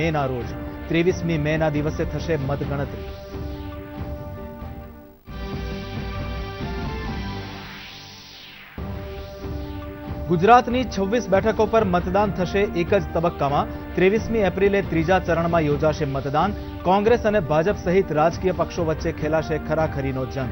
મેના રોજ ત્રેવીસમી મેના દિવસે થશે મતગણતરી. ગુજરાતની છવ્વીસ બેઠકો પર મતદાન થશે એક જ તબક્કામાં. ત્રેવીસમી એપ્રિલે ત્રીજા ચરણમાં યોજાશે મતદાન. કોંગ્રેસ અને ભાજપ સહિત રાજકીય પક્ષો વચ્ચે ખેલાશે ખરાખરીનો જંગ.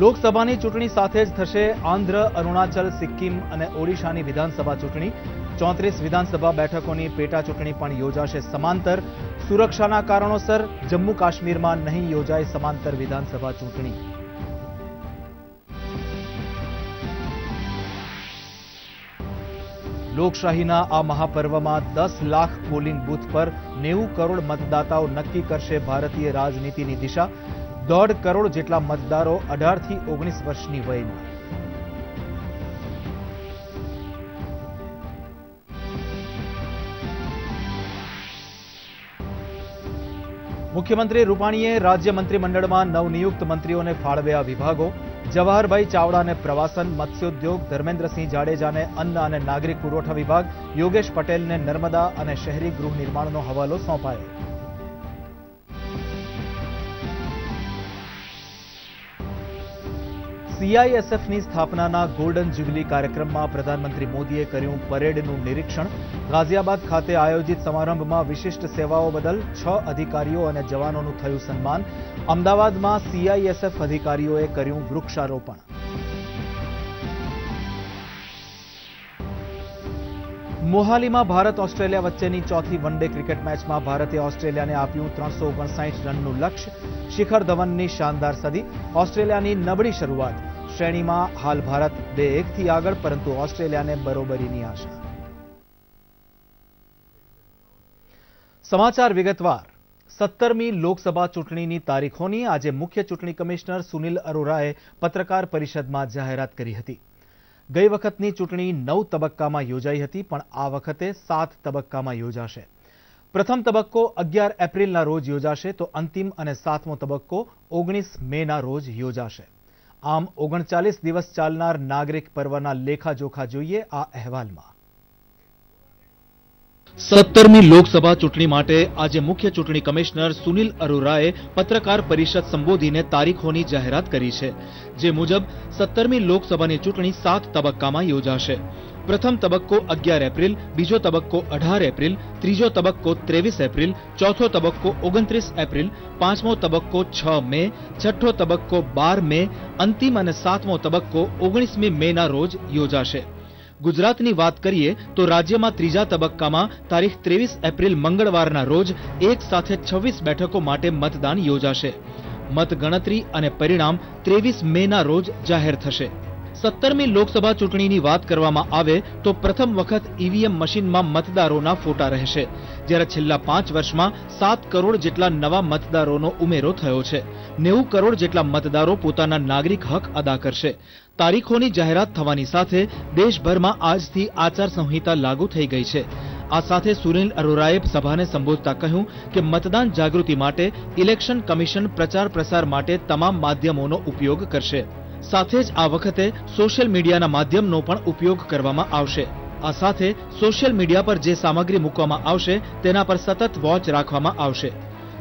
લોકસભાની ચૂંટણી સાથે જ થશે આંધ્ર, અરુણાચલ, સિક્કિમ અને ઓડિશાની વિધાનસભા ચૂંટણી. ચોત્રીસ વિધાનસભા બેઠકોની પેટા ચૂંટણી પણ યોજાશે સમાંતર. સુરક્ષાના કારણોસર જમ્મુ કાશ્મીરમાં નહીં યોજાય સમાંતર વિધાનસભા ચૂંટણી. લોકશાહીના આ મહાપર્વમાં દસ લાખ પોલિંગ બૂથ પર નેવું કરોડ મતદાતાઓ નક્કી કરશે ભારતીય રાજનીતિની દિશા. દોઢ કરોડ જેટલા મતદારો અઢારથી ઓગણીસ વર્ષની વયમાં મુખ્યમંત્રી રૂપાણીએ રાજ્ય મંત્રીમંડળમાં નવનિયુક્ત મંત્રીઓને ફાળવ્યા વિભાગો, જવાહરભાઈ ચાવડાને પ્રવાસન, મત્સ્યોદ્યોગ, ધર્મેન્દ્રસિંહ જાડેજાને અન્ન અને નાગરિક પુરવઠા વિભાગ, યોગેશ પટેલને નર્મદા અને શહેરી ગૃહ નિર્માણનો હવાલો સોંપાયો. સીઆઈએસએફની સ્થાપનાના ગોલ્ડન જ્યુબિલી કાર્યક્રમમાં પ્રધાનમંત્રી મોદીએ કર્યું પરેડનું નિરીક્ષણ. ગાઝિયાબાદ ખાતે આયોજિત સમારંભમાં વિશિષ્ટ સેવાઓ બદલ છ અધિકારીઓ અને જવાનોનું થયું સન્માન. અમદાવાદમાં સીઆઈએસએફ અધિકારીઓએ કર્યું વૃક્ષારોપણ. મોહાલીમાં ભારત ઓસ્ટ્રેલિયા વચ્ચેની ચોથી વન ડે ક્રિકેટ મેચમાં ભારતે ઓસ્ટ્રેલિયાને આપ્યું ત્રણસો ઓગણસાઠ રનનું લક્ષ્ય. શિખર ધવનની શાનદાર સદી. ઓસ્ટ્રેલિયાની નબળી શરૂઆત. શ્રેણીમાં હાલ ભારત બે એકથી આગળ, પરંતુ ઓસ્ટ્રેલિયાને બરોબરીની આશા. સમાચાર વિગતવાર. સત્તરમી લોકસભા ચૂંટણીની તારીખોની આજે મુખ્ય ચૂંટણી કમિશનર સુનિલ અરોરાએ પત્રકાર પરિષદમાં જાહેરાત કરી હતી. ગઈ વખતની ચૂંટણી નવ તબક્કામાં યોજાઈ હતી, પણ આ વખતે સાત તબક્કામાં યોજાશે. પ્રથમ તબક્કો અગિયાર એપ્રિલના રોજ યોજાશે, તો અંતિમ અને સાતમો તબક્કો ઓગણીસ મેના રોજ યોજાશે. આમ ઓગણચાલીસ દિવસ ચાલનાર નાગરિક પર્વના લેખાજોખા જોઈએ આ અહેવાલમાં. સત્તરમી લોકસભા ચૂંટણી માટે આજે મુખ્ય ચૂંટણી કમિશનર સુનિલ અરોરાએ પત્રકાર પરિષદ સંબોધીને તારીખોની જાહેરાત કરી છે, જે મુજબ સત્તરમી લોકસભાની ચૂંટણી સાત તબક્કામાં યોજાશે. પ્રથમ તબક્કો અગિયાર એપ્રિલ, બીજો તબક્કો અઢાર એપ્રિલ, ત્રીજો તબક્કો ત્રેવીસ એપ્રિલ, ચોથો તબક્કો ઓગણત્રીસ એપ્રિલ, પાંચમો તબક્કો છ મે, છઠ્ઠો તબક્કો બાર મે, અંતિમ અને સાતમો તબક્કો ઓગણીસમી મેના રોજ યોજાશે. ગુજરાતની વાત કરીએ તો રાજ્યમાં ત્રીજા તબક્કામાં તારીખ ત્રેવીસ એપ્રિલ મંગળવારના રોજ એક સાથે છવ્વીસ બેઠકો માટે મતદાન યોજાશે. મતગણતરી અને પરિણામ ત્રેવીસ મેના રોજ જાહેર થશે. સત્તરમી લોકસભા ચૂંટણીની વાત કરવામાં આવે તો પ્રથમ વખત ઈવીએમ મશીનમાં મતદારોના ફોટા રહેશે, જ્યારે છેલ્લા પાંચ વર્ષમાં સાત કરોડ જેટલા નવા મતદારોનો ઉમેરો થયો છે. નેવું કરોડ જેટલા મતદારો પોતાના નાગરિક હક અદા કરશે. તારીખોની જાહેરાત થવાની સાથે દેશભરમાં આજથી આચાર સંહિતા લાગુ થઈ ગઈ છે. આ સાથે સુનિલ અરોરાએ સભાને સંબોધતા કહ્યું કે મતદાન જાગૃતિ માટે ઇલેક્શન કમિશન પ્રચાર પ્રસાર માટે તમામ માધ્યમોનો ઉપયોગ કરશે. સાથે જ આ વખતે સોશિયલ મીડિયાના માધ્યમનો પણ ઉપયોગ કરવામાં આવશે. આ સાથે સોશિયલ મીડિયા પર જે સામગ્રી મૂકવામાં આવશે તેના પર સતત વોચ રાખવામાં આવશે.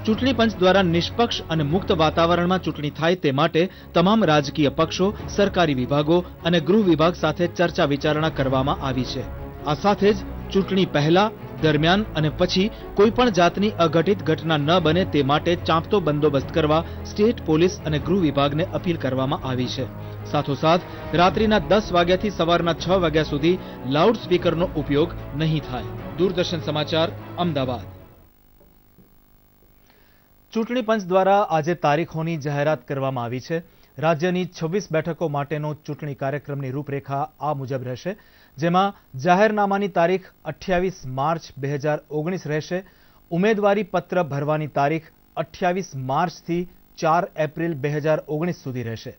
ચૂંટણી પંચ દ્વારા નિષ્પક્ષ અને મુક્ત વાતાવરણમાં ચૂંટણી થાય તે માટે તમામ રાજકીય પક્ષો, સરકારી વિભાગો અને ગૃહ વિભાગ સાથે ચર્ચા વિચારણા કરવામાં આવી છે. આ સાથે જ ચૂંટણી પહેલા, દરમિયાન અને પછી કોઈપણ જાતની અઘટિત ઘટના ન બને તે માટે ચાંપતો બંદોબસ્ત કરવા સ્ટેટ પોલીસ અને ગૃહ વિભાગને અપીલ કરવામાં આવી છે. સાથોસાથ, રાત્રિના દસ વાગ્યાથી સવારના છ વાગ્યા સુધી લાઉડ સ્પીકરનો ઉપયોગ નહીં થાય. દૂરદર્શન સમાચાર, અમદાવાદ. ચૂંટણી પંચ દ્વારા આજે તારીખોની જાહેરાત કરવામાં આવી છે. રાજ્યની છવ્વીસ બેઠકો માટેનો ચૂંટણી કાર્યક્રમની રૂપરેખા આ મુજબ રહેશે, જેમાં જાહેરનામાની તારીખ અઠ્યાવીસ માર્ચ બે હજાર ઓગણીસ રહેશે, ઉમેદવારી પત્ર ભરવાની તારીખ અઠ્યાવીસ માર્ચથી ચાર એપ્રિલ બે હજાર ઓગણીસ સુધી રહેશે.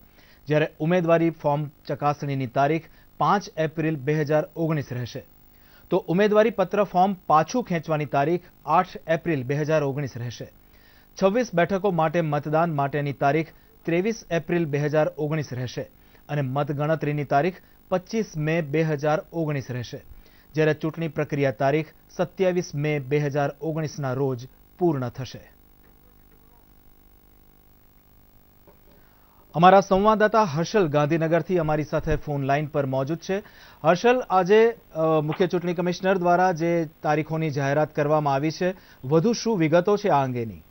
જ્યારે ઉમેદવારી ફોર્મ ચકાસણીની તારીખ પાંચ એપ્રિલ બે હજાર ઓગણીસ રહેશે. તો ઉમેદવારી પત્ર ફોર્મ પાછું ખેંચવાની તારીખ આઠ એપ્રિલ બે હજાર ઓગણીસ રહેશે. છવ્વીસ બેઠકો માટે મતદાન માટેની તારીખ ત્રેવીસ એપ્રિલ બે હજાર ઓગણીસ રહેશે અને મતગણતરીની તારીખ પચીસ મે બે હજાર ઓગણીસ રહેશે. જ્યારે ચૂંટણી પ્રક્રિયા તારીખ સત્યાવીસ મે બે હજાર ઓગણીસના રોજ પૂર્ણ થશે. અમારા સંવાદદાતા હર્ષલ ગાંધીનગરથી અમારી સાથે ફોન લાઈન પર મોજૂદ છે. હર્ષલ, આજે મુખ્ય ચૂંટણી કમિશનર દ્વારા જે તારીખોની જાહેરાત કરવામાં આવી છે, વધુ શું વિગતો છે આ અંગેની?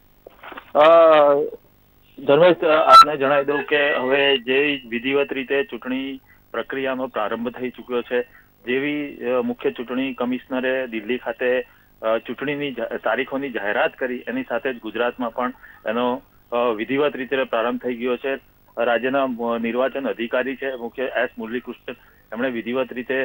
ધર્મેશ, આપને જણાવી દઉં કે હવે જે વિધિવત રીતે ચૂંટણી પ્રક્રિયાનો પ્રારંભ થઈ ચૂક્યો છે, જેવી મુખ્ય ચૂંટણી કમિશનરે દિલ્હી ખાતે ચૂંટણીની તારીખોની જાહેરાત કરી, એની સાથે જ ગુજરાતમાં પણ એનો વિધિવત રીતે પ્રારંભ થઈ ગયો છે. રાજ્યના નિર્વાચન અધિકારી છે, મુખ્ય એસ મુરલીકૃષ્ણ, એમણે વિધિવત રીતે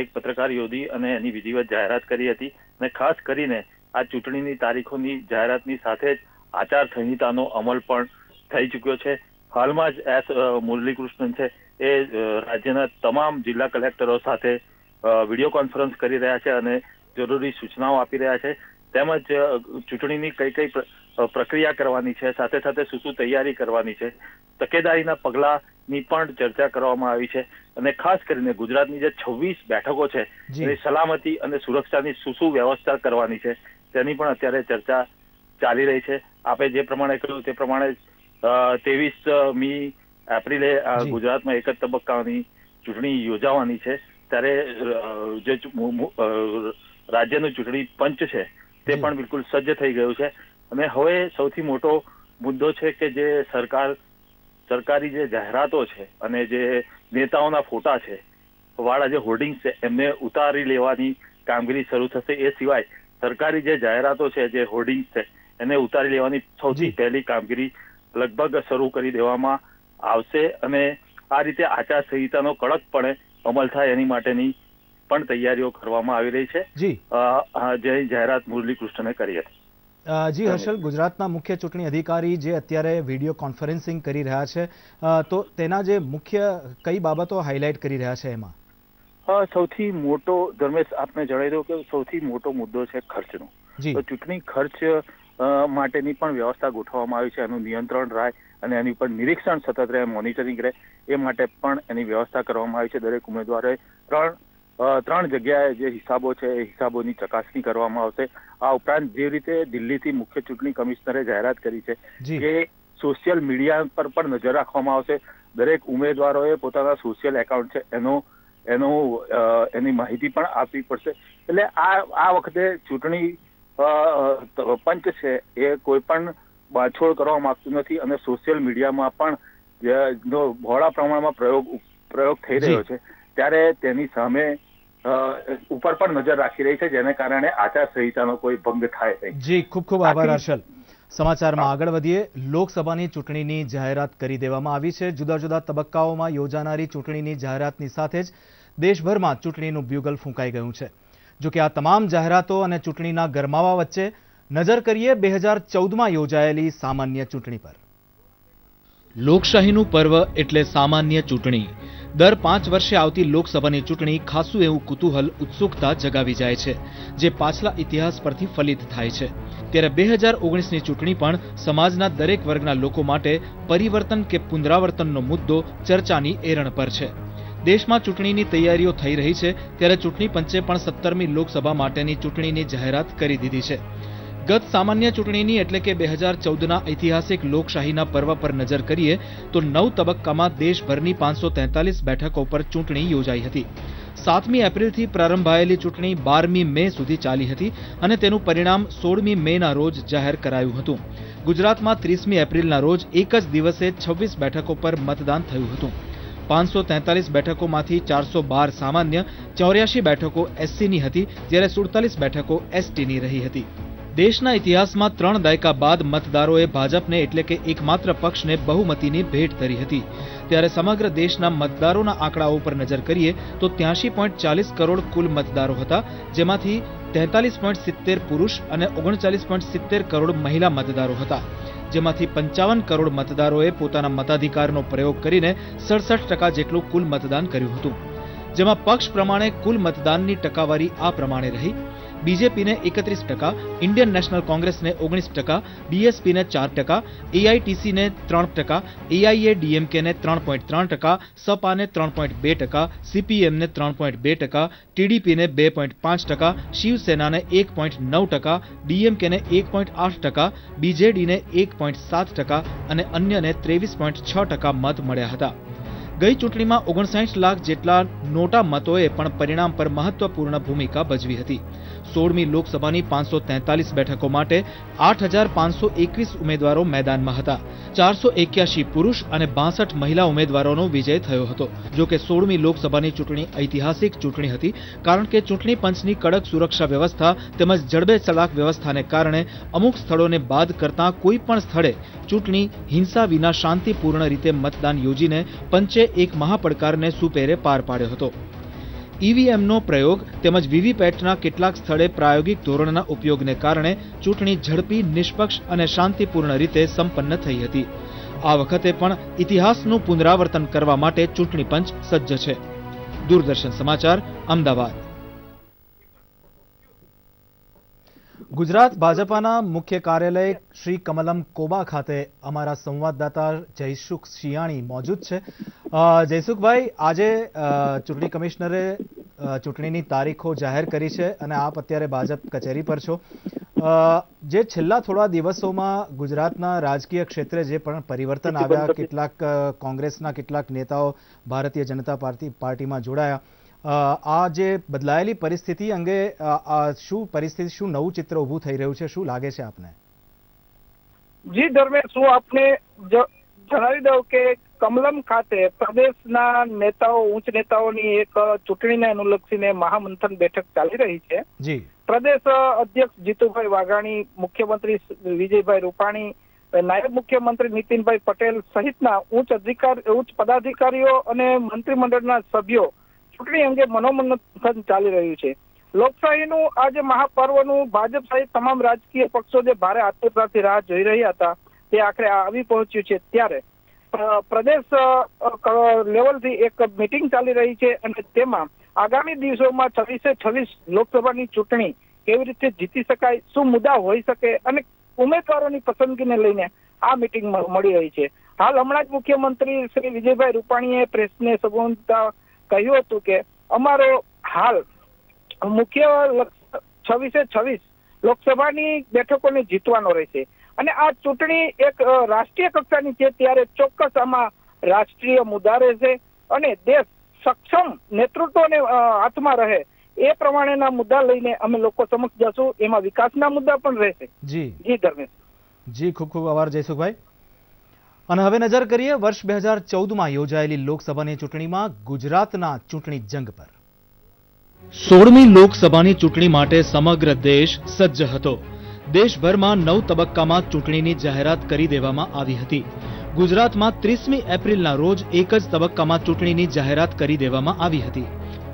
એક પત્રકાર યોજી અને એની વિધિવત જાહેરાત કરી હતી. અને ખાસ કરીને આ ચૂંટણીની તારીખોની જાહેરાતની સાથે જ આચાર સંહિતાનો અમલ પણ થઈ ચૂક્યો છે. હાલમાં જ એસ મુરલીકૃષ્ણન છે એ રાજ્યના તમામ જિલ્લા કલેક્ટરો સાથે વીડિયો કોન્ફરન્સ કરી રહ્યા છે અને જરૂરી સૂચનાઓ આપી રહ્યા છે. તેમજ ચૂંટણીની કઈ કઈ પ્રક્રિયા કરવાની છે સાથે સાથે શું શું તૈયારી કરવાની છે તકેદારીના પગલાની પણ ચર્ચા કરવામાં આવી છે. અને ખાસ કરીને ગુજરાતની જે છવ્વીસ બેઠકો છે એની સલામતી અને સુરક્ષાની શું શું વ્યવસ્થા કરવાની છે તેની પણ અત્યારે ચર્ચા ચાલી રહી છે. આપે જે પ્રમાણે કહ્યું તે પ્રમાણે ત્રેવીસમી એપ્રિલે ગુજરાતમાં એક જ તબક્કાની ચૂંટણી યોજાવાની છે. ત્યારે જે રાજ્યનું ચૂંટણી પંચ છે તે પણ બિલકુલ સજ્જ થઈ ગયું છે. અને હવે સૌથી મોટો મુદ્દો છે કે જે સરકાર સરકારી જે જાહેરાતો છે અને જે નેતાઓના ફોટા છે વાળા જે હોર્ડિંગ છે એમને ઉતારી લેવાની કામગીરી શરૂ થશે. એ સિવાય સરકારી જે જાહેરાતો છે જે હોર્ડિંગ છે એને ઉતારી લેવાની સૌથી પહેલી કામગીરી લગભગ શરૂ કરી દેવામાં આવશે અને આ રીતે આચારસંહિતાનો કડકપણે અમલ થાય એની માટેની પણ તૈયારીઓ કરવામાં આવી રહી છે. જી. જે જાહેરાત મુરલીકૃષ્ણને કરી હતી. જી હર્ષલ ગુજરાતના મુખ્ય ચૂંટણી અધિકારી જે અત્યારે વીડિયો કોન્ફરન્સિંગ કરી રહ્યા છે તો તેના જે મુખ્ય કઈ બાબતો હાઇલાઇટ કરી રહ્યા છે એમાં? સૌથી મોટો ધર્મેશ આપને જણાવી દઉં કે સૌથી મોટો મુદ્દો છે ખર્ચનો. તો ચૂંટણી ખર્ચ માટેની પણ વ્યવસ્થા ગોઠવવામાં આવી છે. એનું નિયંત્રણ રહે અને એની પર નિરીક્ષણ સતત રહે મોનિટરિંગ રહે એ માટે પણ એની વ્યવસ્થા કરવામાં આવી છે. દરેક ઉમેદવારે ત્રણ ત્રણ જગ્યાએ જે હિસાબો છે એ હિસાબોની ચકાસણી કરવામાં આવશે. આ ઉપરાંત જે રીતે દિલ્હીથી મુખ્ય ચૂંટણી કમિશનરે જાહેરાત કરી છે કે સોશિયલ મીડિયા પર પણ નજર રાખવામાં આવશે. દરેક ઉમેદવારોએ પોતાના સોશિયલ એકાઉન્ટ છે એનો એનો એની માહિતી પણ આપવી પડશે. એટલે આ આ વખતે ચૂંટણી પંચ છે એ કોઈ પણ બાછોડ કરવા માંગતું નથી અને સોશિયલ મીડિયામાં પણ જો બહોળા પ્રમાણમાં પ્રયોગ પ્રયોગ થઈ રહ્યો છે. ત્યારે તેની સામે ઉપર પણ નજર રાખી રહી છે જેને કારણે આચાર સંહિતાનો કોઈ ભંગ થાય નહીં. જી ખૂબ ખૂબ આભાર હર્ષલ. સમાચારમાં આગળ વધીએ. લોકસભાની ચૂંટણીની જાહેરાત કરી દેવામાં આવી છે. જુદા જુદા તબક્કાઓમાં યોજાનારી ચૂંટણીની જાહેરાતની સાથે જ દેશભરમાં ચૂંટણીનું બ્યુગલ ફૂંકાઈ ગયું છે. જો કે આ તમામ જાહેરાતો અને ચૂંટણીના ગરમાવા વચ્ચે નજર કરીએ બે હજાર ચૌદમાં યોજાયેલી સામાન્ય ચૂંટણી પર. લોકશાહીનું પર્વ એટલે સામાન્ય ચૂંટણી. દર પાંચ વર્ષે આવતી લોકસભાની ચૂંટણી ખાસું એવું કુતૂહલ, ઉત્સુકતા જગાવી જાય છે, જે પાછલા ઇતિહાસ પરથી ફલિત થાય છે. ત્યારે બે હજાર ઓગણીસની ચૂંટણી પણ સમાજના દરેક વર્ગના લોકો માટે પરિવર્તન કે પુનરાવર્તનનો મુદ્દો ચર્ચાની એરણ પર છે. દેશમાં ચૂંટણીની તૈયારીઓ થઈ રહી છે, ત્યારે ચૂંટણી પંચે પણ સત્તરમી લોકસભા માટેની ચૂંટણીની જાહેરાત કરી દીધી છે. ગત સામાન્ય ચૂંટણીની એટલે કે બે હજાર ચૌદના ઐતિહાસિક લોકશાહીના પર્વ પર નજર કરીએ, તો નવ તબક્કામાં દેશભરની પાંચસો તેતાલીસ બેઠકો પર ચૂંટણી યોજાઈ હતી. સાતમી એપ્રિલથી પ્રારંભાયેલી ચૂંટણી બારમી મે સુધી ચાલી હતી અને તેનું પરિણામ સોળમી મેના રોજ જાહેર કરાયું હતું. ગુજરાતમાં ત્રીસમી એપ્રિલના રોજ એક જ દિવસે છવ્વીસ બેઠકો પર મતદાન થયું હતું. પાંચસો તેતાલીસ બેઠકોમાંથી ચારસો બાર સામાન્ય ચોર્યાસી બેઠકો એસસીની હતી, જ્યારે સુડતાલીસ બેઠકો એસટીની રહી હતી. દેશના ઇતિહાસમાં ત્રણ દાયકા બાદ મતદારોએ ભાજપને એટલે કે એકમાત્ર પક્ષને બહુમતીની ભેટ ધરી હતી. ત્યારે સમગ્ર દેશના મતદારોના આંકડાઓ પર નજર કરીએ તો ત્યાંશી પોઈન્ટ ચાલીસ કરોડ કુલ મતદારો હતા, જેમાંથી તેતાલીસ પોઈન્ટ સિત્તેર પુરુષ અને ઓગણચાલીસ પોઈન્ટ સિત્તેર કરોડ મહિલા મતદારો હતા. જેમાંથી પંચાવન કરોડ મતદારોએ પોતાના મતાધિકારનો પ્રયોગ કરીને સડસઠ ટકા જેટલું કુલ મતદાન કર્યું હતું. જેમાં પક્ષ પ્રમાણે કુલ મતદાનની ટકાવારી આ પ્રમાણે રહી. બીજેપીને એકત્રીસ ટકા, ઇન્ડિયન નેશનલ કોંગ્રેસને ઓગણીસ ટકા, બીએસપીને ચાર ટકા, એઆઈટીસીને ત્રણ ટકા, એઆઈએ ડીએમકેને ત્રણ પોઈન્ટ ત્રણ ટકા, સપાને ત્રણ પોઈન્ટ બે ટકા, સીપીએમને ત્રણ પોઈન્ટ બે ટકા, ટીડીપીને બે પોઈન્ટ પાંચ ટકા, શિવસેનાને એક પોઈન્ટ નવ ટકા, ડીએમકેને એક પોઈન્ટ આઠ ટકા, બીજેડીને એક પોઈન્ટ સાત ટકા અને અન્યને ત્રેવીસ પોઈન્ટ છ ટકા મત મળ્યા હતા. ગઈ ચૂંટણીમાં ઓગણસાઠ લાખ જેટલા નોટા મતોએ પણ પરિણામ પર મહત્વપૂર્ણ ભૂમિકા ભજવી હતી. સોળમી લોકસભાની પાંચસો તેતાલીસ બેઠકો માટે આઠ હજાર પાંચસો એકવીસ ઉમેદવારો મેદાનમાં હતા. ચારસો એક્યાસી પુરુષ અને બાસઠ મહિલા ઉમેદવારોનો વિજય થયો હતો. જો કે સોળમી લોકસભાની ચૂંટણી ઐતિહાસિક ચૂંટણી હતી, કારણ કે ચૂંટણી પંચની કડક સુરક્ષા વ્યવસ્થા તેમજ જડબે ચલાક વ્યવસ્થાને કારણે અમુક સ્થળોને બાદ કરતા કોઈ પણ સ્થળે ચૂંટણી હિંસા વિના શાંતિપૂર્ણ રીતે મતદાન યોજીને પંચે એક મહાપડકારને સુપેરે પાર પાડ્યો હતો. ઈવીએમનો પ્રયોગ તેમજ વીવીપેટના કેટલાક સ્થળે પ્રાયોગિક ધોરણના ઉપયોગને કારણે ચૂંટણી ઝડપી, નિષ્પક્ષ અને શાંતિપૂર્ણ રીતે સંપન્ન થઈ હતી. આ વખતે પણ ઇતિહાસનું પુનરાવર્તન કરવા માટે ચૂંટણી પંચ સજ્જ છે. દૂરદર્શન સમાચાર, અમદાવાદ. ગુજરાત ભાજપાના મુખ્ય કાર્યાલય શ્રી કમલમ કોબા ખાતે અમારા સંવાદદાતા જયસુખ શિયાણી મોજૂદ છે. જયસુખભાઈ આજે ચૂંટણી કમિશનરે ચૂંટણીની તારીખો જાહેર કરી છે અને આપ અત્યારે ભાજપ કચેરી પર છો. જે છેલ્લા થોડા દિવસોમાં ગુજરાતના રાજકીય ક્ષેત્રે જે પણ પરિવર્તન આવ્યા કેટલાક કોંગ્રેસના કેટલાક નેતાઓ ભારતીય જનતા પાર્ટી પાર્ટીમાં જોડાયા આ જે બદલાયેલી પરિસ્થિતિ અંગે શું પરિસ્થિતિ શું નવું ચિત્ર ઊભું થઈ રહ્યું છે? શું લાગે છે આપને? જી ધર્મેશ હું આપને જણાવી દઉં કે કમલમ ખાતે પ્રદેશના નેતાઓ ઉચ્ચ નેતાઓની એક ચૂંટણીને અનુલક્ષીને મહામંથન બેઠક ચાલી રહી છે. જી. પ્રદેશ અધ્યક્ષ જીતુભાઈ વાઘાણી મુખ્યમંત્રી વિજયભાઈ રૂપાણી નાયબ મુખ્યમંત્રી નીતિનભાઈ પટેલ સહિતના ઉચ્ચ અધિકાર ઉચ્ચ પદાધિકારીઓ અને મંત્રીમંડળના સભ્યો ચૂંટણી અંગે મનોમંથન ચાલી રહ્યું છે. લોકશાહીનું આજે મહાપર્વનું ભાજપ સહિત તમામ રાજકીય પક્ષો જે ભારે આતુરતાથી રાહ જોઈ રહ્યા હતા, તે આખરે આવી પહોંચ્યું છે ત્યારે. પ્રદેશ લેવલથી એક મીટિંગ ચાલી રહી છે અને તેમાં આગામી દિવસોમાં છવ્વીસે છવ્વીસ લોકસભાની ચૂંટણી કેવી રીતે જીતી શકાય, શું મુદ્દા હોઈ શકે અને ઉમેદવારોની પસંદગીને લઈને આ મીટિંગ મળી રહી છે. હાલ હમણાં જ મુખ્યમંત્રી શ્રી વિજયભાઈ રૂપાણીએ પ્રેસને સંબોધતા કહ્યું હતું કે અમારો હાલ મુખ્ય છવ્વીસે છવ્વીસ લોકસભાની બેઠકોને જીતવાનો રહેશે. અને આ ચૂંટણી એક રાષ્ટ્રીય કક્ષાની છે ત્યારે ચોક્કસ આમાં રાષ્ટ્રીય મુદ્દા રહેશે અને દેશ સક્ષમ નેતૃત્વને હાથમાં રહે એ પ્રમાણેના મુદ્દા લઈને અમે લોકો સમક્ષ જશું. એમાં વિકાસના મુદ્દા પણ રહેશે. જી. જી ધર્મેશ. જી ખૂબ ખૂબ આભાર જયસુખભાઈ. અને હવે નજર કરીએ વર્ષ બે હજાર ચૌદમાં યોજાયેલી લોકસભાની ચૂંટણીમાં ગુજરાતના ચૂંટણી જંગ પર. સોળમી લોકસભાની ચૂંટણી માટે સમગ્ર દેશ સજ્જ હતો. દેશભરમાં નવ તબક્કામાં ચૂંટણીની જાહેરાત કરી દેવામાં આવી હતી. ગુજરાતમાં ત્રીસમી એપ્રિલના રોજ એક જ તબક્કામાં ચૂંટણીની જાહેરાત કરી દેવામાં આવી હતી.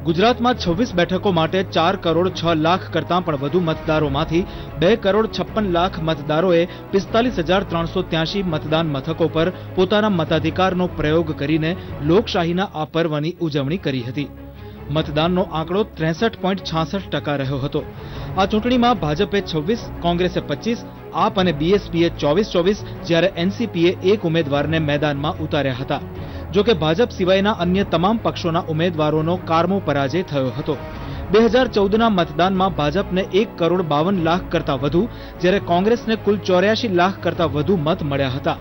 ગુજરાતમાં છવ્વીસ બેઠકો માટે ચાર કરોડ છ લાખ કરતાં પણ વધુ મતદારોમાંથી બે કરોડ છપ્પન લાખ મતદારોએ પિસ્તાલીસ હજાર ત્રણસો ત્યાસી મતદાન મથકો પર પોતાના મતાધિકારનો પ્રયોગ કરીને લોકશાહીના આ પર્વની ઉજવણી કરી હતી. મતદાનનો આંકડો ત્રેસઠ પોઈન્ટ છાસઠ ટકા રહ્યો હતો. આ ચૂંટણીમાં ભાજપે છવ્વીસ, કોંગ્રેસે પચીસ આપ અને બીએસપીએ ચોવીસ ચોવીસ જ્યારે એનસીપીએ એક ઉમેદવારને મેદાનમાં ઉતાર્યા હતા. જો કે ભાજપ સિવાયના અન્ય તમામ પક્ષોના ઉમેદવારોનો કારમો પરાજય થયો હતો. બે હજાર ચૌદના મતદાનમાં ભાજપને એક કરોડ બાવન લાખ કરતાં વધુ, જ્યારે કોંગ્રેસને કુલ ચોર્યાસી લાખ કરતાં વધુ મત મળ્યા હતા.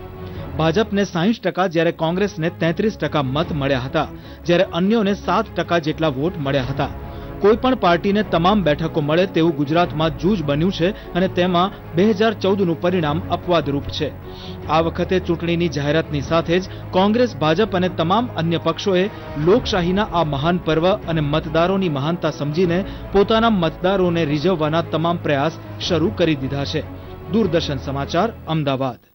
ભાજપને સાહીઠ ટકા જ્યારે કોંગ્રેસને તેત્રીસ ટકા મત મળ્યા હતા, જ્યારે અન્યોને સાત ટકા જેટલા વોટ મળ્યા હતા. કોઈ પણ પાર્ટીને તમામ બેઠકો મળે તેવું ગુજરાતમાં જૂજ બન્યું છે અને તેમાં બે હજાર ચૌદનું પરિણામ અપવાદરૂપ છે. આ વખતે ચૂંટણીની જાહેરાતની સાથે જ કોંગ્રેસ, ભાજપ અને તમામ અન્ય પક્ષોએ લોકશાહીના આ મહાન પર્વ અને મતદારોની મહાનતા સમજીને પોતાના મતદારોને રીઝવવાના તમામ પ્રયાસ શરૂ કરી દીધા છે. દૂરદર્શન સમાચાર, અમદાવાદ.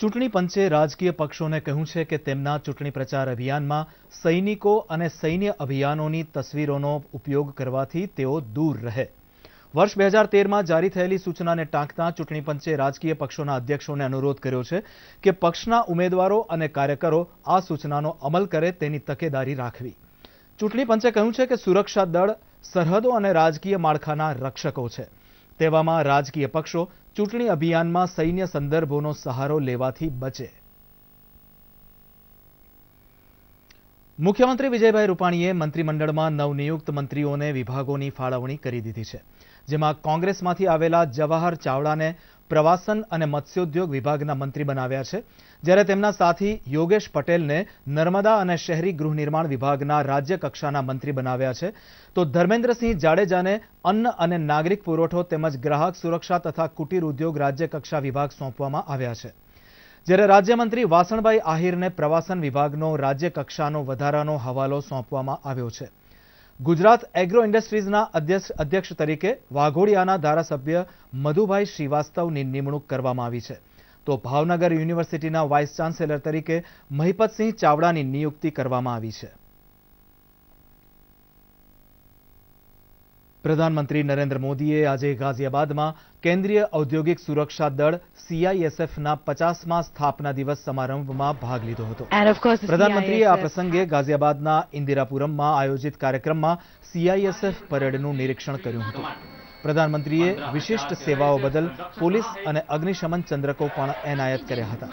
ચૂંટણી પંચે રાજકીય પક્ષોને કહ્યું છે કે તેમના ચૂંટણી પ્રચાર અભિયાનમાં સૈનિકો અને સૈન્ય અભિયાનોની તસવીરોનો ઉપયોગ કરવાથી તેઓ દૂર રહે. વર્ષ બે હજાર તેરમાં જારી થયેલી સૂચનાને ટાંકતા ચૂંટણી પંચે રાજકીય પક્ષોના અધ્યક્ષોને અનુરોધ કર્યો છે કે પક્ષના ઉમેદવારો અને કાર્યકરો આ સૂચનાનો અમલ કરે તેની તકેદારી રાખવી. ચૂંટણી પંચે કહ્યું છે કે સુરક્ષા દળ, સરહદો અને રાજકીય માળખાના રક્ષકો છે. તેવામાં રાજકીય પક્ષો ચૂંટણી અભિયાનમાં સૈન્ય સંદર્ભોનો સહારો લેવાથી બચે. મુખ્યમંત્રી વિજયભાઈ રૂપાણીએ મંત્રીમંડળમાં નવનિયુક્ત મંત્રીઓને વિભાગોની ફાળવણી કરી દીધી છે, જેમાં કોંગ્રેસમાંથી આવેલા જવાહર ચાવડાને પ્રવાસન અને મત્સ્યોદ્યોગ વિભાગના મંત્રી બનાવ્યા છે જ્યારે તેમના સાથી યોગેશ પટેલને નર્મદા અને શહેરી ગૃહનિર્માણ વિભાગના રાજ્ય કક્ષાના મંત્રી બનાવ્યા છે. તો ધર્મેન્દ્રસિંહ જાડેજાને અન્ન અને નાગરિક પુરવઠો તેમજ ગ્રાહક સુરક્ષા તથા કુટીર ઉદ્યોગ રાજ્ય કક્ષા વિભાગ સોંપવામાં આવ્યા છે. જ્યારે રાજ્યમંત્રી વાસણભાઈ આહિરને પ્રવાસન વિભાગનો રાજ્ય કક્ષાનો વધારાનો હવાલો સોંપવામાં આવ્યો છે. ગુજરાત એગ્રો ઇન્ડસ્ટ્રીઝના અધ્યક્ષ તરીકે વાઘોડિયાના ધારાસભ્ય મધુભાઈ શ્રીવાસ્તવની નિમણૂક કરવામાં આવી છે. તો ભાવનગર યુનિવર્સિટીના વાઇસ ચાન્સેલર તરીકે મહિપતસિંહ ચાવડાની નિયુક્તિ કરવામાં આવી છે. પ્રધાનમંત્રી નરેન્દ્ર મોદીએ આજે ગાઝિયાબાદમાં કેન્દ્રીય ઔદ્યોગિક સુરક્ષા દળ સીઆઈએસએફના પચાસમા સ્થાપના દિવસ સમારંભમાં ભાગ લીધો હતો. પ્રધાનમંત્રીએ આ પ્રસંગે ગાઝિયાબાદના ઇન્દિરાપુરમમાં આયોજિત કાર્યક્રમમાં સીઆઈએસએફ પરેડનું નિરીક્ષણ કર્યું હતું. પ્રધાનમંત્રીએ વિશિષ્ટ સેવાઓ બદલ પોલીસ અને અગ્નિશમન ચંદ્રકો પણ એનાયત કર્યા હતા.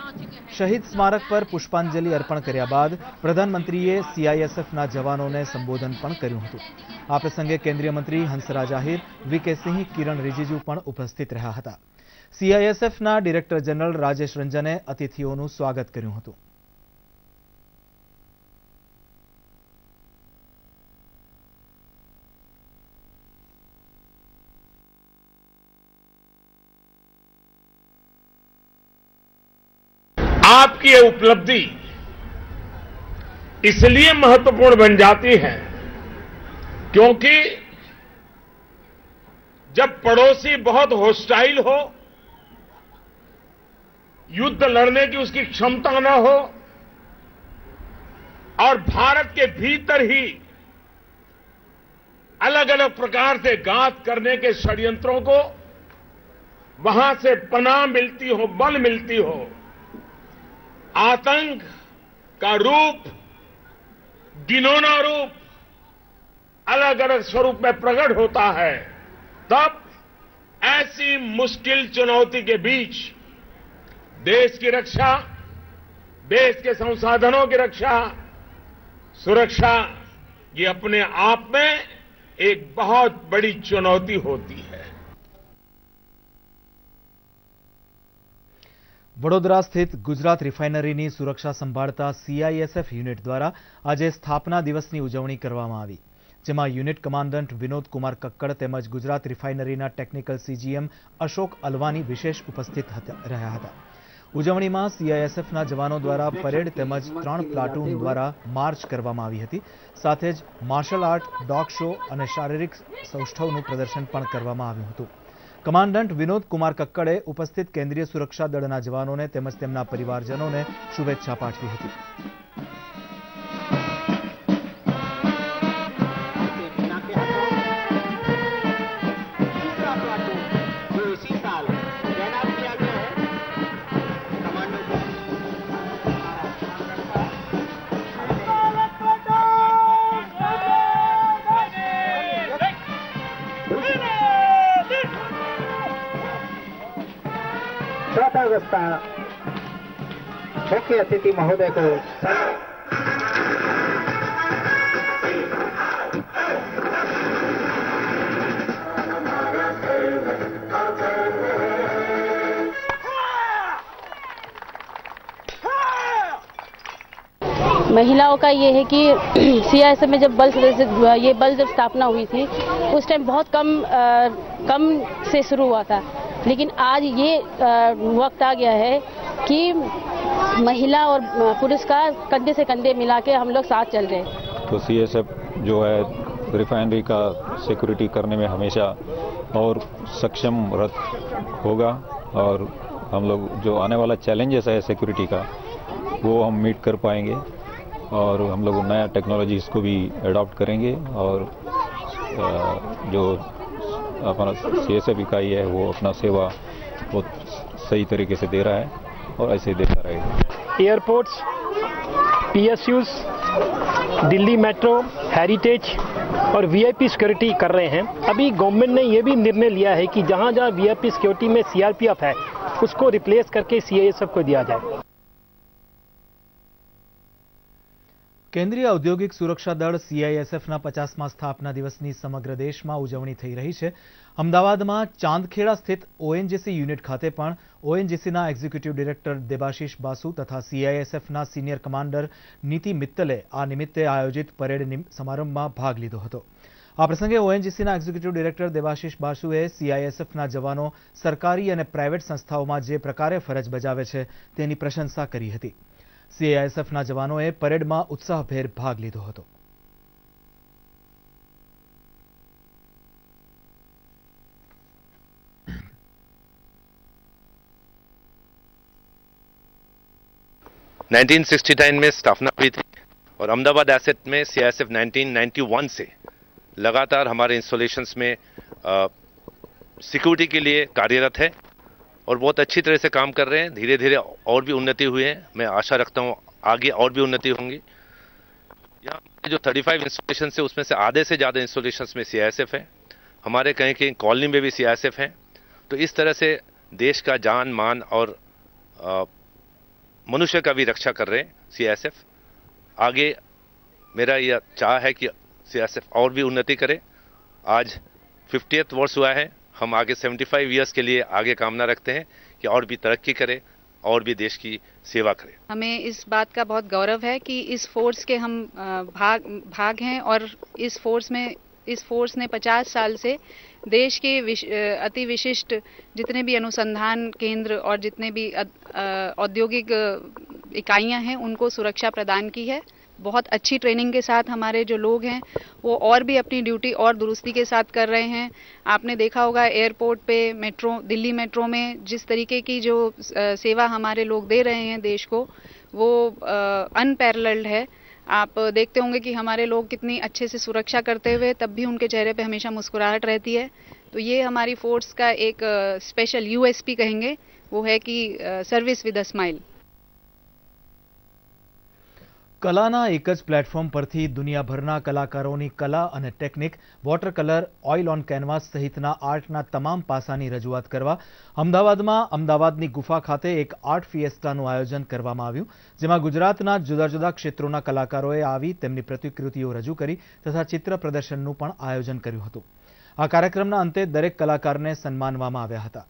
શહીદ સ્મારક પર પુષ્પાંજલિ અર્પણ કર્યા બાદ પ્રધાનમંત્રીએ સીઆઈએસએફના જવાનોને સંબોધન પણ કર્યું હતું. આ પ્રસંગે કેન્દ્રીય મંત્રી હંસરાજ આહિર વીકે સિંહ કિરણ રિજિજુ પણ ઉપસ્થિત રહ્યા હતા. સીઆઈએસએફના ડિરેક્ટર જનરલ રાજેશ રંજને અતિથિઓનું સ્વાગત કર્યું હતું. आपकी ये उपलब्धि इसलिए महत्वपूर्ण बन जाती है क्योंकि जब पड़ोसी बहुत होस्टाइल हो, युद्ध लड़ने की उसकी क्षमता न हो, और भारत के भीतर ही अलग अलग प्रकार से घात करने के षड्यंत्रों को, वहाँ से पनाह मिलती हो, बल मिलती हो आतंक का रूप गिनौना रूप अलग अलग स्वरूप में प्रकट होता है, तब ऐसी मुश्किल चुनौती के बीच देश की रक्षा, देश के संसाधनों की रक्षा, सुरक्षा, ये अपने आप में एक बहुत बड़ी चुनौती होती है। વડોદરા સ્થિત ગુજરાત રિફાઇનરીની સુરક્ષા સંભાળતા સીઆઈએસએફ યુનિટ દ્વારા આજે સ્થાપના દિવસની ઉજવણી કરવામાં આવી, જેમાં યુનિટ કમાન્ડન્ટ વિનોદ કુમાર કક્કડ તેમજ ગુજરાત રિફાઇનરીના ટેકનિકલ સીજીએમ અશોક અલવાની વિશેષ ઉપસ્થિત રહ્યા હતા. ઉજવણીમાં સીઆઈએસએફના જવાનો દ્વારા પરેડ તેમજ ત્રણ પ્લાટૂન દ્વારા માર્ચ કરવામાં આવી હતી. સાથે જ માર્શલ આર્ટ, ડોગ શો અને શારીરિક સૌષ્ઠવનું પ્રદર્શન પણ કરવામાં આવ્યું હતું. કમાન્ડન્ટ વિનોદ કુમાર કક્કડે ઉપસ્થિત કેન્દ્રીય સુરક્ષા દળના જવાનોને તેમજ તેમના પરિવારજનોને શુભેચ્છા પાઠવી હતી. अवस्था मुख्य अतिथि महोदय को महिलाओं का ये है कि सीआईएसएफ में जब बल ये बल जब स्थापना हुई थी उस टाइम बहुत कम अ, कम से शुरू हुआ था। लेकिन आज ये वक्त आ गया है कि महिला और पुरुष का कंधे से कंधे मिला के हम लोग साथ चल रहे हैं। तो सी एस एफ़ जो है रिफाइनरी का सिक्योरिटी करने में हमेशा और सक्षम रत होगा और हम लोग जो आने वाला चैलेंजेस है सिक्योरिटी का, वो हम मीट कर पाएँगे और हम लोग नया टेक्नोलॉजी इसको भी अडॉप्ट करेंगे और जो अपना सी एस इकाई है, वो अपना सेवा बहुत सही तरीके से दे रहा है और ऐसे ही देता रहेगा। Airports PSUs Delhi metro heritage और वीआईपी सिक्योरिटी कर रहे हैं। अभी गवर्नमेंट ने यह भी निर्णय लिया है कि जहाँ जहाँ वीआईपी सिक्योरिटी में सीआरपीएफ है, उसको रिप्लेस करके सीआईएसएफ को दिया जाए। કેન્દ્રીય ઔદ્યોગિક સુરક્ષા દળ સીઆઈએસએફના પચાસમાં સ્થાપના દિવસની સમગ્ર દેશમાં ઉજવણી થઈ રહી છે. અમદાવાદમાં ચાંદખેડા સ્થિત ઓએનજીસી યુનિટ ખાતે પણ ઓએનજીસીના એક્ઝિક્યુટિવ ડિરેક્ટર દેબાશીષ બાસુ તથા સીઆઈએસએફના સિનિયર કમાન્ડર નીતિ મિત્તલે આ નિમિત્તે આયોજિત પરેડ સમારંભમાં ભાગ લીધો હતો. આ પ્રસંગે ઓએનજીસીના એક્ઝિક્યુટિવ ડિરેક્ટર દેવાશીષ બાસુએ સીઆઈએસએફના જવાનો સરકારી અને પ્રાઇવેટ સંસ્થાઓમાં જે પ્રકારે ફરજ બજાવે છે તેની પ્રશંસા કરી હતી. સીઆઈએસએફના જવાનોએ પરેડમાં ઉત્સાહભેર ભાગ લીધો હતો नाइनटीन में स्थापना हुई थी और अहमदाबाद एसेट में सीआईएसएफ 1991 से लगातार हमारे इंस्टॉलेशंस में सिक्योरिटी के लिए कार्यरत है और बहुत अच्छी तरह से काम कर रहे हैं। धीरे धीरे और भी उन्नति हुई है। मैं आशा रखता हूँ आगे और भी उन्नति होंगी। यहाँ जो 35 फाइव इंस्टॉलेशन है, उसमें से आधे से ज़्यादा इंस्टॉलेशन में सीआईएसएफ है। हमारे कहीं कहीं कॉलोनी में भी सीआईएसएफ है। तो इस तरह से देश का जान, मान और मनुष्य का भी रक्षा कर रहे हैं सीआईएसएफ आगे मेरा यह चाह है कि सीआईएसएफ और भी उन्नति करे। आज 50th वर्ष हुआ है। हम आगे 75 इयर्स के लिए आगे कामना रखते हैं कि और भी तरक्की करें और भी देश की सेवा करें। हमें इस बात का बहुत गौरव है कि इस फोर्स के हम भाग भाग हैं और इस फोर्स में इस फोर्स ने 50 साल से देश के विश, अति विशिष्ट जितने भी अनुसंधान केंद्र और जितने भी औद्योगिक इकाइयाँ हैं उनको सुरक्षा प्रदान की है। बहुत अच्छी ट्रेनिंग के साथ हमारे जो लोग हैं, वो और भी अपनी ड्यूटी और दुरुस्ती के साथ कर रहे हैं। आपने देखा होगा एयरपोर्ट पे मेट्रो दिल्ली मेट्रो में जिस तरीके की जो सेवा हमारे लोग दे रहे हैं देश को, वो अनपैरल्ड है। आप देखते होंगे कि हमारे लोग कितनी अच्छे से सुरक्षा करते हुए तब भी उनके चेहरे पे हमेशा मुस्कुराहट रहती है। तो ये हमारी फोर्स का एक स्पेशल यूएसपी कहेंगे, वो है कि सर्विस विद अ स्माइल કલાના એક જ પ્લેટફોર્મ પરથી દુનિયાભરના કલાકારોની કલા અને technique, water colour, oil on canvas સહિતના આર્ટના તમામ પાસાની રજૂઆત કરવા, અમદાવાદમાં અમદાવાદની ગુફા ખાતે એક આર્ટ ફિએસ્ટાનું આયોજન કરવામાં આવ્યું, જેમાં ગુજરાતના જુદા જુદા ક્ષેત્રોના કલાકારોએ આવી તેમની પ્રતિકૃતિઓ રજૂ કરી તથા ચિત્ર પ્રદર્શનનું પણ આયોજન કર્યું હતું. આ કાર્યક્રમના અંતે દરેક કલાકારને સન્માનવામાં આવ્યા હતા.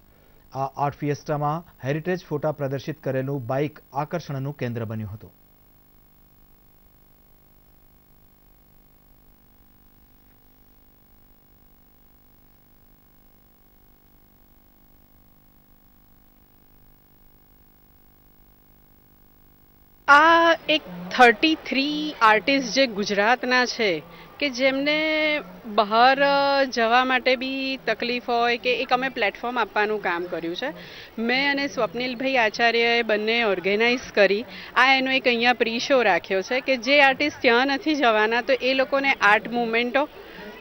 આ આર્ટ ફિએસ્ટામાં હેરિટેજ ફોટા પ્રદર્શિત કરેલું બાઇક આકર્ષણનું કેન્દ્ર બન્યું હતું. આ એક થર્ટી થ્રી આર્ટિસ્ટ જે ગુજરાતના છે, કે જેમને બહાર જવા માટે બી તકલીફ હોય કે એક અમે પ્લેટફોર્મ આપવાનું કામ કર્યું છે. મેં અને સ્વપ્નિલભાઈ આચાર્યએ બંને ઓર્ગેનાઇઝ કરી, આ એનો એક અહીંયા પ્રી શો રાખ્યો છે કે જે આર્ટિસ્ટ ત્યાં નથી જવાના, તો એ લોકોને આર્ટ મુમેન્ટો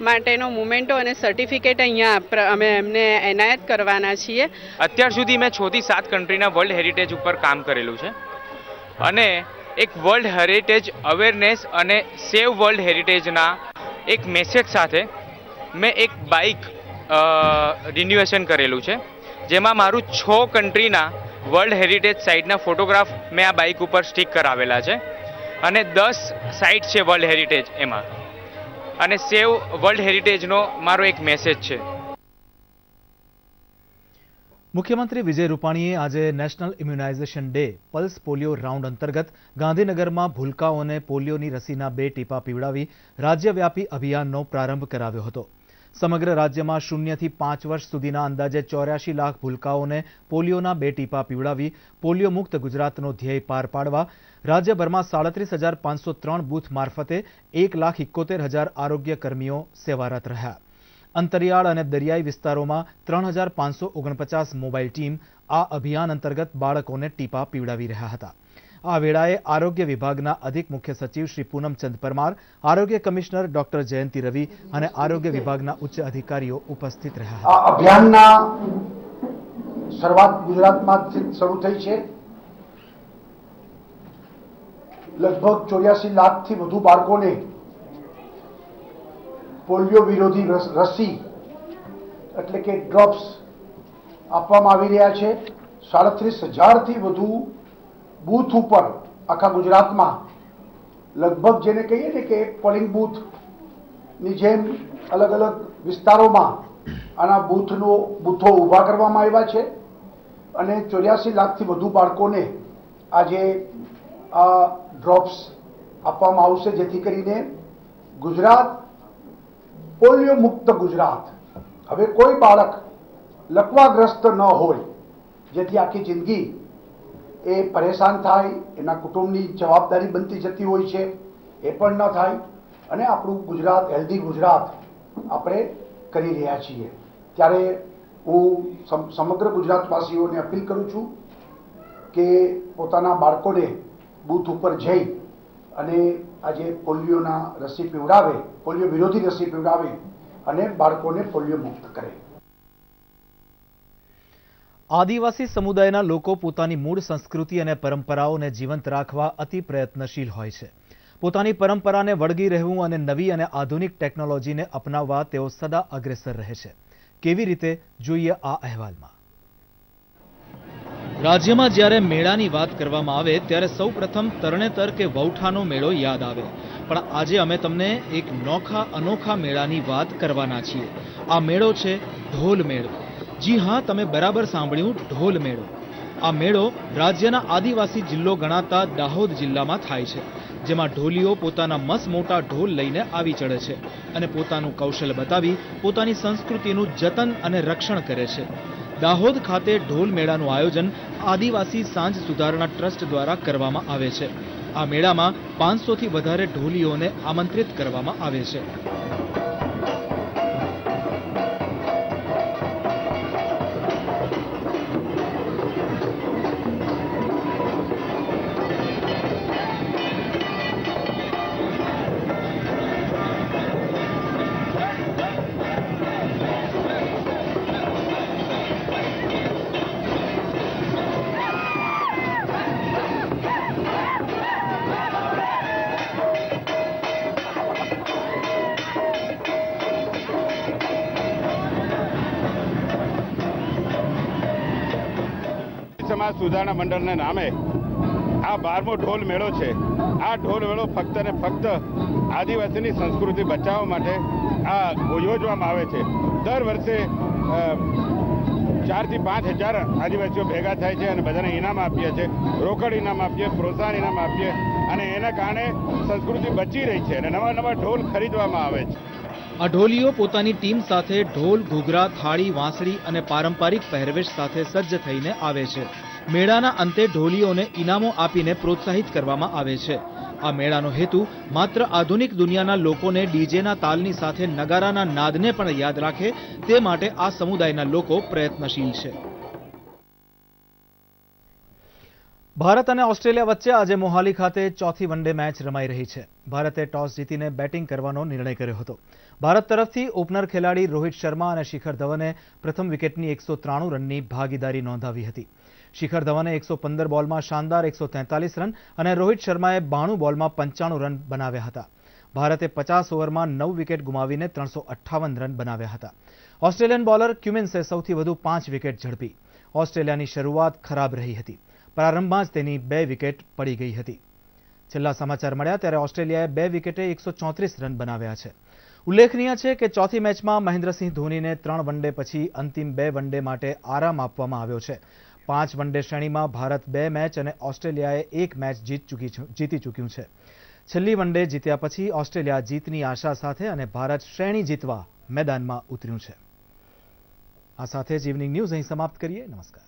માટેનો મુમેન્ટો અને સર્ટિફિકેટ અહીંયા અમે એમને એનાયત કરવાના છીએ. અત્યાર સુધી મેં છ થી સાત કન્ટ્રીના વર્લ્ડ હેરિટેજ ઉપર કામ કરેલું છે. અને એક વર્લ્ડ હેરિટેજ અવેરનેસ અને સેવ વર્લ્ડ હેરિટેજના એક મેસેજ સાથે મેં એક બાઇક રિન્યુએશન કરેલું છે. જેમાં મારું છ કન્ટ્રીના વર્લ્ડ હેરિટેજ સાઇટના ફોટોગ્રાફ મેં આ બાઇક ઉપર સ્ટીક કરાવેલા છે. અને દસ સાઇટ છે વર્લ્ડ હેરિટેજ એમાં. અને સેવ વર્લ્ડ હેરિટેજનો મારો એક મેસેજ છે. મુખ્યમંત્રી વિજય રૂપાણીએ આજે national immunisation day, pulse polio round અંતર્ગત ગાંધીનગરમાં ભૂલકાઓને પોલિયોની રસીના બે ટીપા પીવડાવી રાજ્યવ્યાપી અભિયાનનો પ્રારંભ કરાવ્યો હતો. સમગ્ર રાજ્યમાં શૂન્યથી પાંચ વર્ષ સુધીના અંદાજે ચોર્યાસી લાખ ભૂલકાઓને પોલિયોના બે ટીપા પીવડાવી પોલિયો મુક્ત ગુજરાતનો ધ્યેય પાર પાડવા રાજ્યભરમાં સાડત્રીસ હજાર પાંચસો ત્રણ બૂથ મારફતે એક લાખ ઇકોતેર હજાર આરોગ્ય કર્મીઓ સેવારત રહ્યા. અંતરિયાળ અને દરિયાઈ વિસ્તારોમાં ત્રણ મોબાઈલ ટીમ આ અભિયાન અંતર્ગત બાળકોને ટીપા પીવડાવી રહ્યા હતા. આ વેળાએ આરોગ્ય વિભાગના અધિક મુખ્ય સચિવ શ્રી પૂનમચંદ પરમાર, આરોગ્ય કમિશનર ડોક્ટર જયંતિ રવિ અને આરોગ્ય વિભાગના ઉચ્ચ અધિકારીઓ ઉપસ્થિત રહ્યા હતા. અભિયાનના શરૂઆત ગુજરાતમાં શરૂ થઈ છે. લગભગ ચોર્યાસી લાખથી વધુ બાળકોને પોલિયો વિરોધી રસ- એટલે કે ડ્રોપ્સ આપવામાં આવી રહ્યા છે. સાડત્રીસ હજારથી વધુ બૂથ ઉપર આખા ગુજરાતમાં, લગભગ જેને કહીએ ને કે પોલિંગ બૂથની જેમ અલગ અલગ વિસ્તારોમાં આના બૂથનો, બૂથો ઊભા કરવામાં આવ્યા છે. અને ચોર્યાસી લાખથી વધુ બાળકોને આજે આ ડ્રોપ્સ આપવામાં આવશે, જેથી કરીને ગુજરાત પોલિયો મુક્ત ગુજરાત. હવે કોઈ બાળક લકવાગ્રસ્ત ન હોય, જેથી આખી જિંદગી એ પરેશાન થાય, એના કુટુંબની જવાબદારી બનતી જતી હોય છે, એ પણ ન થાય. અને આપણું ગુજરાત હેલ્ધી ગુજરાત આપણે કરી રહ્યા છીએ. ત્યારે હું સમ- સમગ્ર ગુજરાતવાસીઓને અપીલ કરું છું કે પોતાના બાળકોને બૂથ ઉપર જઈ અને આજે પોલિયોના રસી પીવડાવે, પોલિયો વિરોધી રસી પીવડાવે અને બાળકોને પોલિયો મુક્ત કરે. આદિવાસી સમુદાયના લોકો પોતાની મૂળ સંસ્કૃતિ અને પરંપરાઓને જીવંત રાખવા અતિ પ્રયત્નશીલ હોય છે. પોતાની પરંપરાને વળગી રહેવું અને નવી અને આધુનિક ટેકનોલોજીને અપનાવવા તેઓ સદા અગ્રેસર રહે છે. કેવી રીતે? જોઈએ આ અહેવાલમાં. રાજ્યમાં જ્યારે મેળાની વાત કરવામાં આવે, ત્યારે સૌ પ્રથમ તરણેતર કે વૌઠાનો મેળો યાદ આવે. પણ આજે અમે તમને એક નોખા અનોખા મેળાની વાત કરવાના છીએ. આ મેળો છે ઢોલ મેળો. જી હા, તમે બરાબર સાંભળ્યું, ઢોલ મેળો. આ મેળો રાજ્યના આદિવાસી જિલ્લો ગણાતા દાહોદ જિલ્લામાં થાય છે, જેમાં ઢોલીઓ પોતાના મસ મોટા ઢોલ લઈને આવી ચડે છે અને પોતાનું કૌશલ્ય બતાવી પોતાની સંસ્કૃતિનું જતન અને રક્ષણ કરે છે. દાહોદ ખાતે ઢોલ મેળાનું આયોજન આદિવાસી સાંજ સુધારણા ટ્રસ્ટ દ્વારા કરવામાં આવે છે. આ મેળામાં પાંચસોથી વધારે ઢોલીઓને આમંત્રિત કરવામાં આવે છે. સમાજ મંડળને નામે આ બારમો ઢોલ મેળો છે. આ ઢોલ મેળો ફક્ત ને ફક્ત આદિવાસીની સંસ્કૃતિ બચાવવા માટે આ યોજવામાં આવે છે. દર વર્ષે ચારથી પાંચ હજાર આદિવાસીઓ ભેગા થાય છે અને બધાને ઇનામ આપીએ છીએ રોકડ ઇનામ આપીએ, પ્રોત્સાહન ઇનામ આપીએ અને એના કારણે સંસ્કૃતિ બચી રહી છે અને નવા નવા ઢોલ ખરીદવામાં આવે છે. આ ઢોલીઓ પોતાની ટીમ સાથે ઢોલ, ઘૂઘરા, થાળી, વાંસળી અને પારંપરિક પહેરવેશ સાથે સજ્જ થઈને આવે છે. મેળાના અંતે ઢોલીઓને ઇનામો આપીને પ્રોત્સાહિત કરવામાં આવે છે. આ મેળાનો હેતુ માત્ર આધુનિક દુનિયાના લોકોને ડીજેના તાલની સાથે નગારાના નાદને પણ યાદ રાખે તે માટે આ સમુદાયના લોકો પ્રયત્નશીલ છે. ભારત અને ઓસ્ટ્રેલિયા વચ્ચે આજે મોહાલી ખાતે ચોથી વન ડે મેચ રમાઈ રહી છે. ભારતે ટોસ જીતીને બેટિંગ કરવાનો નિર્ણય કર્યો હતો. ભારત તરફથી ઓપનર ખેલાડી રોહિત શર્મા અને શિખર ધવને પ્રથમ વિકેટની એકસો રનની ભાગીદારી નોંધાવી હતી. શિખર ધવને એકસો પંદર બોલમાં શાનદાર એકસો રન અને રોહિત શર્માએ બાણું બોલમાં પંચાણું રન બનાવ્યા હતા. ભારતે પચાસ ઓવરમાં નવ વિકેટ ગુમાવીને ત્રણસો અઠ્ઠાવન રન બનાવ્યા હતા. ઓસ્ટ્રેલિયન બોલર ક્યુમિન્સે સૌથી વધુ પાંચ વિકેટ ઝડપી. ઓસ્ટ્રેલિયાની શરૂઆત ખરાબ રહી હતી. પ્રારંભમાં જ તેની બે વિકેટ પડી ગઈ હતી. છેલ્લા સમાચાર મળ્યા ત્યારે ઓસ્ટ્રેલિયાએ બે વિકેટે એકસો ચોત્રીસ રન બનાવ્યા છે. ઉલ્લેખનીય છે કે ચોથી મેચમાં મહેન્દ્રસિંહ ધોનીને ત્રણ વનડે પછી અંતિમ બે વનડે માટે આરામ આપવામાં આવ્યો છે. પાંચ વનડે શ્રેણીમાં ભારત બે મેચ અને ઓસ્ટ્રેલિયાએ એક મેચ જીત જીતી ચૂક્યું છે. છેલ્લી વનડે જીત્યા પછી ઓસ્ટ્રેલિયા જીતની આશા સાથે અને ભારત શ્રેણી જીતવા મેદાનમાં ઉતર્યું છે. આ સાથે જ ઇવનિંગ ન્યૂઝ અહીં સમાપ્ત કરીએ. નમસ્કાર.